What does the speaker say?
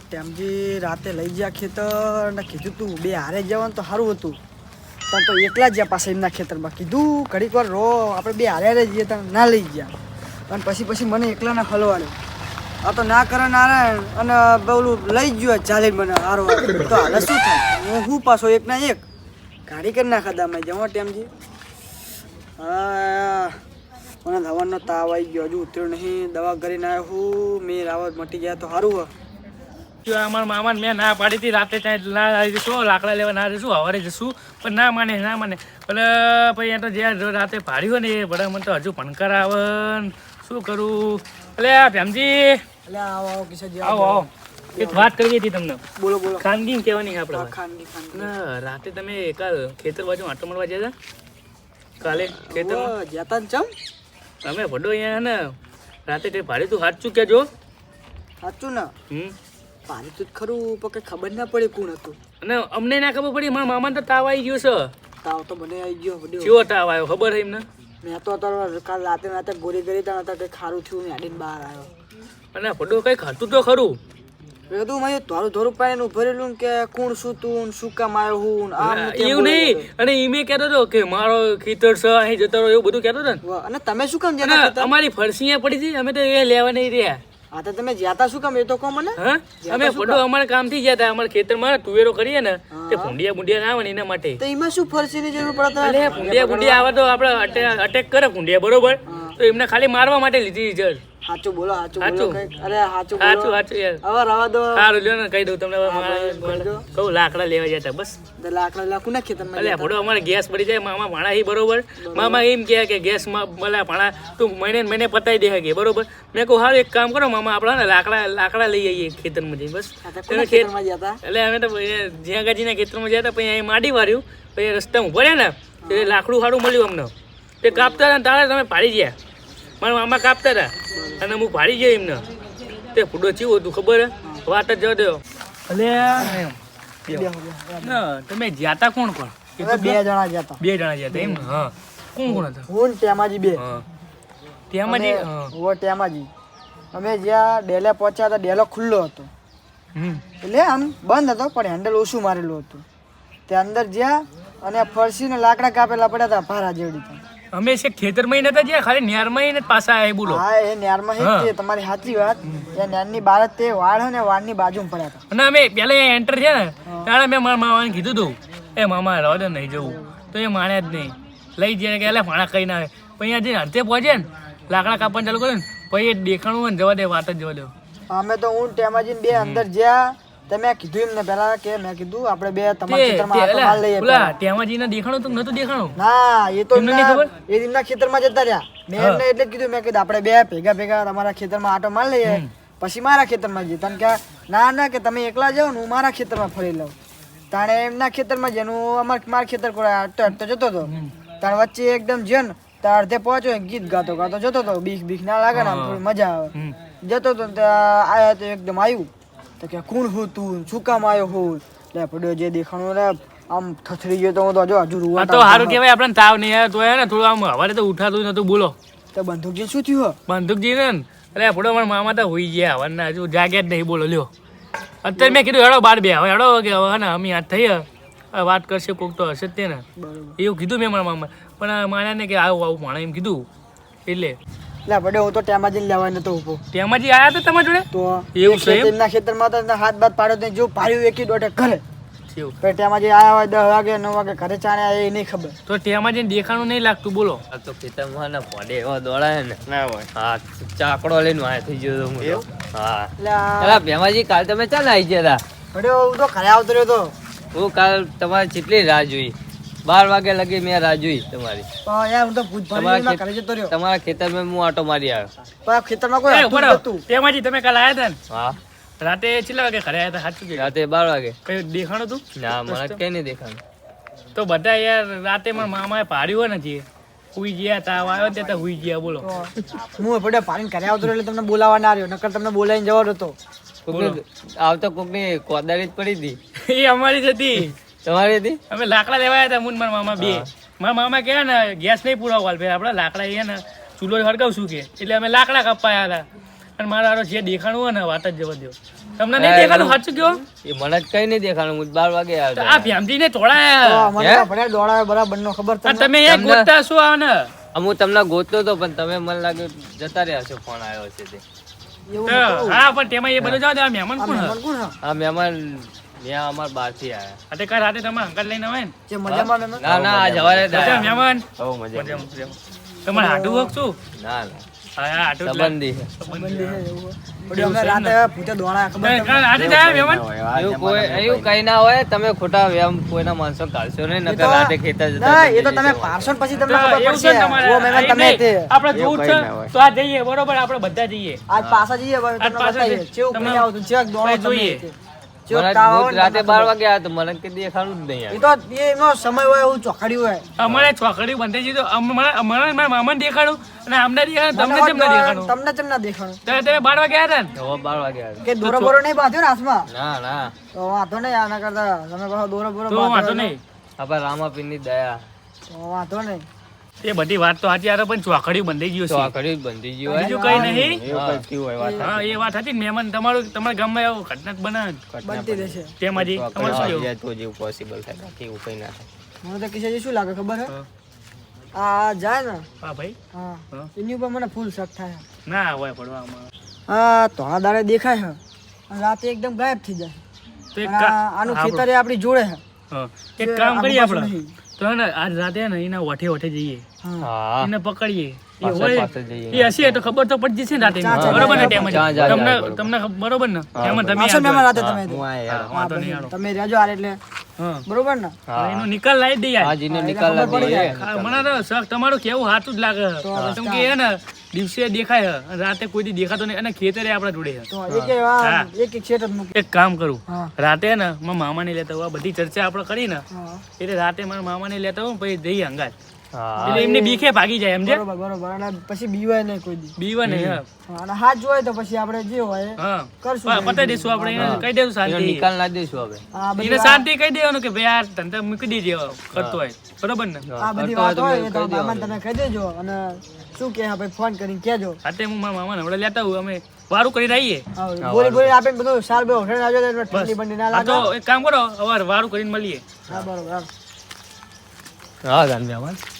ટેમજી રાતે લઈ ગયા ખેતર ને કીધું તું, બે હારે જવાનું તો સારું હતું. પણ તો એકલા જ ગયા પાસે એમના ખેતરમાં કીધું, ઘડીક વાર રો આપણે બે હારે હારે જઈએ, તને ના લઈ ગયા. અને પછી પછી મને એકલાને હલવાડ્યો. આ તો ના કરે નારાયણ, અને પેલું લઈ ગયું ગયો ચાલી મને હારો તો હાલે શું થાય? હું હું પાછો એક ના એક? ગાડી કરી નાખા દામે જવા ટેમજી. હા, મને હવાનો તાવ આવી ગયો, હજુ ઉતર્યો નહીં, દવા કરીને આવ્યો હું, મેં રાવત મટી ગયા તો સારું હોય જો અમારા મામાને મેં ના પાડી હતી રાતે ત્યાં ના આવી જશું લાકડા લેવા ના જશું સવારે જશું? પણ ના માને ના માને. ભલે ભાઈ એ તો જ્યાં રાતે પાડ્યું ને એ ભલે મને તો હજુ ભણકર આવે શું કરું? એટલે ભેમજી એટલે આવો આવો કિશોરજી આવો આવો. એક વાત કરવી હતી તમને. બોલો બોલો. ખાનગી કહેવાની આપણે ખાનગી ખાનગી. રાતે તમે કાલ ખેતર બાજુ આટો મળવા જતા કાલે ખેતરમાં? જતા ને ચમ? તમે ભડો અહીંયા ને રાતે કઈ ભાડે તું હાથ ચૂક્યા જો સાચું ને? હમ. પાણી તો ખરું પણ કઈ ખબર ના પડી કોણ હતું. અને અમને ના ખબર પડી મારા મામાને તો તાવ આવી ગયો છે. તાવ તો મને આવી ગયો કેવો તાવ આવ્યો ખબર છે એમને? મેં તો કાલ રાતે રાતે ગોળી કરી તા હતા કંઈ ખારું થયું આડીને બહાર આવ્યો. અને ફોટો કઈ ખાતું તો ખરું? મેં કીધું તારું ધોરું ધોરું ઉભરેલું ને કે કોણ શું તું શું કામ આવ્યો હું ને આમ એવું નહીં. અને ઈમે કહેતો હતો કે મારો ખેતર છે અહીં જતો રહ્યો એવું બધું કહેતો હતો ને. અને તમે શું કામ હતા? અમારી ફરસી પડી હતી અમે તો એ લેવા નહીં રહ્યા. હા તો તમે જ્યાતા શું કામ? એ તો કહો મને. હા? અમે ફોટો અમારા કામથી ગયા હતા. અમારા ખેતરમાં તુવેરો કરીએ ને તે ભૂંડિયા ભૂંડિયા ના આવે ને એના માટે. તો એમાં શું ફરસીની જરૂર પડતા અલે તારે? ભૂંડિયા ભૂંડિયા આવે તો આપણે અટેક કરે ભૂંડિયા બરોબર? તો એમને ખાલી મારવા માટે લીધી છે. સાચું બોલો સાચું બોલો. અરે સાચું બોલો. સાચું યાર હવે રવા દો. સારું લ્યો ને કહી દઉં તમને. કહું લાકડા લેવા જતા બસ. લાકડા લાકુ નાખીએ ખેતરમાં અલ્યા ભોડો અમારે ગેસ પડી જાય મામા ભાણા હી બરોબર. મામા એમ કહે કે ગેસમાં ભલા ભાણા તું મહિને મહિને પતાવી દે કે બરોબર. મેં કહું હારું એક કામ કરો મામા આપણા ને લાકડા લાકડા લઈ આવીએ ખેતરમાં જઈને બસ ખેતરમાં એટલે અમે તો જ્યાં ગાજીના ખેતરમાં જતા પછી અહીં માડી વાર્યું પછી રસ્તા ઊભા ને એ લાકડું સારું મળ્યું અમને. તે કાપતા હતા તારે તમે પાડી ગયા. મારા મામા કાપતા હતા. અને હું પાડી ગયો એમને. તે ફૂડો ચીવું હતું ખબર હે? વાત જ જવા દો અલે. તમે જ્યાતા કોણ કોણ? એ હવે તો બે જણા ગયા તા બે જણા જ્યાં હતા એમ હા. કોણ કોણ હતા? હું તેમાજી બે. હા. ઓ ટેમાજી અમે જ્યાં ડેલે પહોંચ્યા હતા ડેલો ખુલ્લો હતો. હમ. એટલે આમ બંધ હતો પણ હેન્ડલ ઓછું મારેલું હતું. તે અંદર જ્યાં અને ફરસી ને લાકડા કાપેલા પડ્યા હતા ભારા જેવડી. અમે છે ખેતરમાં નતા જ્યાં ખાલી નેરમાં ને પાછા આયા બોલો. હા એ નેરમાં છે તમારી સાચી વાત. એ નેરની બાર તે વાળ ને વાળની બાજુમાં પડ્યા હતા. અને અમે પેલા એન્ટર છે ને ત્યારે મેં મારા મામાને કીધું હતું એ મામા રહો દે નહીં જવું. તો એ માણ્યા જ નહીં. લઈ જાય કે એટલે ભાણા કઈ ના આવે. પણ અહીંયા જઈને અડધે પહોંચે ને લાકડા કાપવાનું ચાલુ કર્યું ને પછી એ દેખાણું હોય ને જવા દે વાત જ જવા દે. અમે તો હું ટેમાજીને ટેમાજી બે અંદર જ્યાં તમે કીધું એમને પેલા કે મેં કીધું આપણે બે તમારા ખેતરમાં આટો અલા, લઈએ પેલા પહેલા. ટેમાજીને તો નતું દેખાણું. ના એ તો એમને ખબર? એ એમના ખેતરમાં જતા રહ્યા. મેં એમને એટલે કીધું મેં કીધું આપણે બે ભેગા ભેગા તમારા ખેતરમાં આટો માર લઈએ. પછી મારા ખેતરમાં જઈએ. તને કે ના ના કે તમે એકલા જાઓ ને હું મારા ખેતરમાં ફરી લઉં. તાણે એમના ખેતરમાં જઈને હું અમાર મારા ખેતર કોઈ અડતો અડતો જતો હતો. તાણ વચ્ચે એકદમ જેન તાર અડધે પહોંચ્યો ગીત ગાતો ગાતો જતો હતો. બીક બીક ના લાગે ને થોડી મજા આવે. જતો તો ત્યાં આયા તો એકદમ આવ્યું તો કે કોણ હું તું? શું કામ આવ્યો હું? લે પડ્યો જે દેખાણો લે આમ થથરી ગયો તો હું તો હજુ હજુ રૂવા તો સારું કહેવાય આપણને તાવ નહીં આવ્યો તો હે ને થોડું આમ હવારે તો ઉઠાતું નતું બોલો. તો બંદૂકજી શું થયું બંદૂકજી ને અરે ફોટો મારા મામા તો હોઈ ગયા હવારના હજુ જાગ્યા જ નહીં બોલો લ્યો. અત્યારે મેં કીધું હેડો બાર બે હવે હેડો કે હવે ને અમે યાદ થઈ વાત કરશે કોક તો હશે જ તે ને. એવું કીધું મેં મારા મામા પણ માન્યા ને કે આવું આવું માણે એમ કીધું. એટલે લે પડે હું તો ટેમાજી લેવા નતો ઊભો ટેમાજી આયા હતા તમારા જોડે? તો એવું છે એમ? ખેતર- એમના ખેતરમાં તો એમના હાથ બાથ પાડ્યો તો જો પાડ્યું એકી દોઢે ઘરે. પણ ટેમાજી આયા હોય દસ વાગે નવ વાગે ઘરે ચાણે આવે એ નહીં ખબર. તો ટેમાજી દેખાણું નહીં લાગતું બોલો. આ તો ખેતરમાં ને પડે એવા દોડાય ને. ના હોય. હા ચાકડો લઈને આયા થઈ ગયો તો હું હા. એટલે ભેમાજી કાલ તમે ચાલ આવી ગયા હતા પડે હું તો ઘરે આવતો રહ્યો તો. હું કાલ તમારે જેટલી રાહ જોઈ. બાર વાગે લગી મેં રાહ જોઈ તમારી. યાર હું તો ભૂત તમારા ભરી ખેત- જતો રહ્યો. તમારા ખેતરમાં હું આટો મારી આવ્યો. પણ ખેતરમાં કોઈ હતું. તેમાંથી તમે કાલ આવ્યા હતા ને? હા. રાતે કેટલા વાગે ઘરે આવ્યા હતા સાચું રાતે બાર વાગે. કઈ દેખાણું તું? ના મને કઈ નહીં દેખાણું. તો બધા યાર રાતે મારા મામાએ પાડ્યું હોય ને હુઈ ગયા તાવ આવ્યો તે તો હુઈ ગયા બોલો. હું પડે પાણી કરે આવતો એટલે તમને બોલાવવા ના રહ્યો નકર તમને બોલાવીને જવાનો હતો. આવતો કોકની કોદાળી જ પડી હતી. એ અમારી જ હતી. તમારી હતી અમે લાકડા લેવા હતા મુન મારા મામા બે. મારા મામા કહે ને ગેસ નહીં પુરાવો હાલ આપણે લાકડા એ ને ચૂલો હળગાવશું કે. એટલે અમે લાકડા કપાયા હતા. અને મારા હારો જે દેખાણું હોય ને વાત જ જવા દો તમને નહીં દેખાણું સાચું કયો એ મને જ કઈ નહીં દેખાણું. હું બાર વાગે આવ્યો આ? તો ભલે દોડાવે બરાબર નો ખબર તમે એ ગોતતા શું આ ને હું તમને ગોતતો હતો પણ તમે મને લાગે જતા રહ્યા છો ફોન આવ્યો છે તે. તો. હા પણ તેમાં એ બધું જવા દે આ મહેમાન કોણ હા? આ મહેમાન ત્યાં અમાર બહારથી આવ્યા આ કાલ રાતે તમે અંકલ લઈને આવે ને. જે મજામાં ને ના ના આજ જવારે મજા મહેમાન બહુ મજા મજા. તમારે હાટું વખ ના ના. હા હા, હાટું સંબંધી સંબંધી એવું હોય. અમે રાતે ભૂતે દોડાયા ખબર કાલ- રાતે જ મહેમાન? એવું કોઈ એવું કઈ ના હોય તમે ખોટા કોઈના માણસો કાઢશો નહીં એ નકર રાતે ખેતર જતા ના, એ તો તમે. પારસો ને પછી તમને ખબર છે પડશે. ઓ મહેમાન તમે તે. આપણે જોવું છે તો આ જઈએ બરોબર આપણે બધા જઈએ. આજ પાછા જઈએ તમને ચેવું કઈ આવતું ચેક દોડો જોઈએ. તે. ચેવું મને તાવ આવે હું ને રાતે બાર વાગે આવ્યો મને કઈ દેખાણું જ નહીં તો એનો સમય હોય એવું ચોકડ્યું હોય. અમારે છોકરી બંધાઈ જઈ તો અમારે અમારે મારા મામાને દેખાડું અને અમને દેખાડું તમને કેમ ના દેખાડું? તમને કેમ ના દેખાણું તો તમે બાર વાગે આવ્યા હતા ને? બાર વાગે આવ્યો કે દોરો બોરો નહીં બાંધ્યો ને હાથમાં? ના ના. તો વાંધો નહીં આના કરતા. તમે કહો દોરો બોરો તો વાંધો નહીં. આપણા રામાપીરની દયા. તો વાંધો નહીં. એ બધી વાત તો યાર પણ ચોકડી બંધી ગયું આ છે ઘડી બંધી ગયું બીજું કઈ નહીં. હા. હા એ વાત હતી મહેમાન તમારું તમારા ગામમાં એવું ઘટના જ બનતી રહેશે. તેમ હજી તમારું શું કેવું? તો જેવું પોસિબલ થાય બાકી એવું કઈ ના થાય. મને તો કિશોરજી શું લાગે ખબર હે? આ જાય ને? હા ભાઈ. હા. એની ઉપર મને ફૂલ શક થાય. ના હોય પડવામાં. હા ધોળા દાડે દેખાય હે અને રાતે એકદમ ગાયબ થઈ જાય. તો એક આનું ખેતર એ આપણી જોડે હે હા. એક કામ કરીએ આપણે. તો હે ને આજ રાતે ને એના ઓઠે ઓઠે જઈએ. હા. હા એને પકડીએ. એ પાછળ હોય. પાછળ જઈએ. એ હશે તો ખબર તો પડી જશે રાતે. બરોબર ને ટેમ તમને તમને બરોબર ને? એમાં તમે આવશો ને રાતે તમે હા, હા, નહીં તમે રહેજો આ એટલે. બરોબર ને? એનો નિકાલ લાવી દઈએ યાર. હા જીનો નિકાલ લાવી. હા, મને તો શક તમારું કેવું સાચું જ લાગે. તો કેમ કે એ ને દિવસે દેખાય અને રાતે કોઈ દી દેખાતો નહીં અને ખેતરે આપણા જોડે છે. એક કામ કરું રાતે ને મારા મામાને લેતા હોય આ બધી ચર્ચા આપણે કરી ને એટલે રાતે મારા મામાને લેતા હોય પછી જઈએ અંગાત. એટલે એમને બીખે ભાગી જાય સમજે બરોબર બરોબર. અને પછી બીવાય નહીં કોઈ દી. બીવા નહીં અને હાથ જોય તો પછી આપણે જે હોય કરશું પતાઈ દઈશું આપણે એને કહી દેવું શાંતિ. નિકાલ ના દઈશું હવે. એને શાંતિ કહી દેવાનું કે ભાઈ આ ધંધા મૂકી દેજે કરતો હોય. બરોબર ને? આ બધી વાત હોય તો મામા તમે કહી દેજો અને શું કે હા ભાઈ ફોન કરીને કહેજો. રાતે હું મારા મામાને હમણાં લેતા હું અમે વારું કરી રહીએ. બોલી બોલી આપીને બધું સાલ બે હોટેલ આવજો એટલે ઠંડી બંડી ના લાગે તો એક કામ કરો અવાર વારું કરીને મળીએ. હા બરોબર. હા હા ગાંધી